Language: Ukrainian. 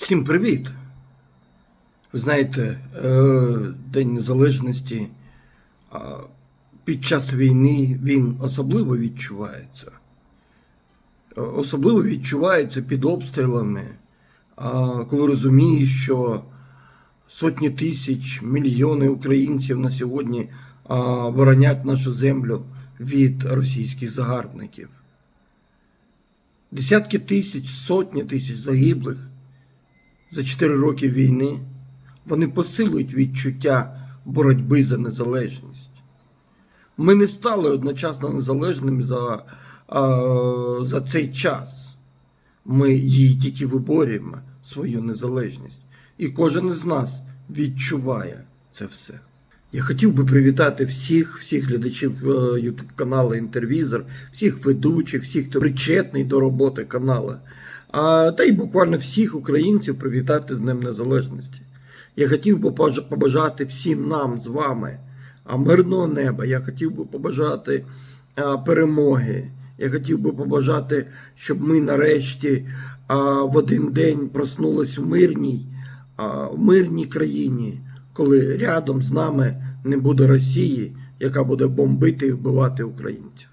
Всім привіт! Ви знаєте, е, День Незалежності під час війни він особливо відчувається. Е, Особливо відчувається під обстрілами, коли розумієш, що сотні тисяч, мільйони українців на сьогодні боронять нашу землю від російських загарбників. Десятки тисяч, сотні тисяч загиблих за 4 роки війни, вони посилюють відчуття боротьби за незалежність. Ми не стали одночасно незалежними за, а, за цей час. Ми її тільки виборюємо, свою незалежність. І кожен із нас відчуває це все. Я хотів би привітати всіх, всіх глядачів YouTube каналу Інтервізор, всіх ведучих, всіх, хто причетний до роботи каналу. А, та й буквально всіх українців привітати з Днем Незалежності. Я хотів би побажати всім нам з вами мирного неба. Я хотів би побажати перемоги. Я хотів би побажати, щоб ми нарешті в один день проснулись в мирній, в мирній країні, коли рядом з нами не буде Росії, яка буде бомбити і вбивати українців.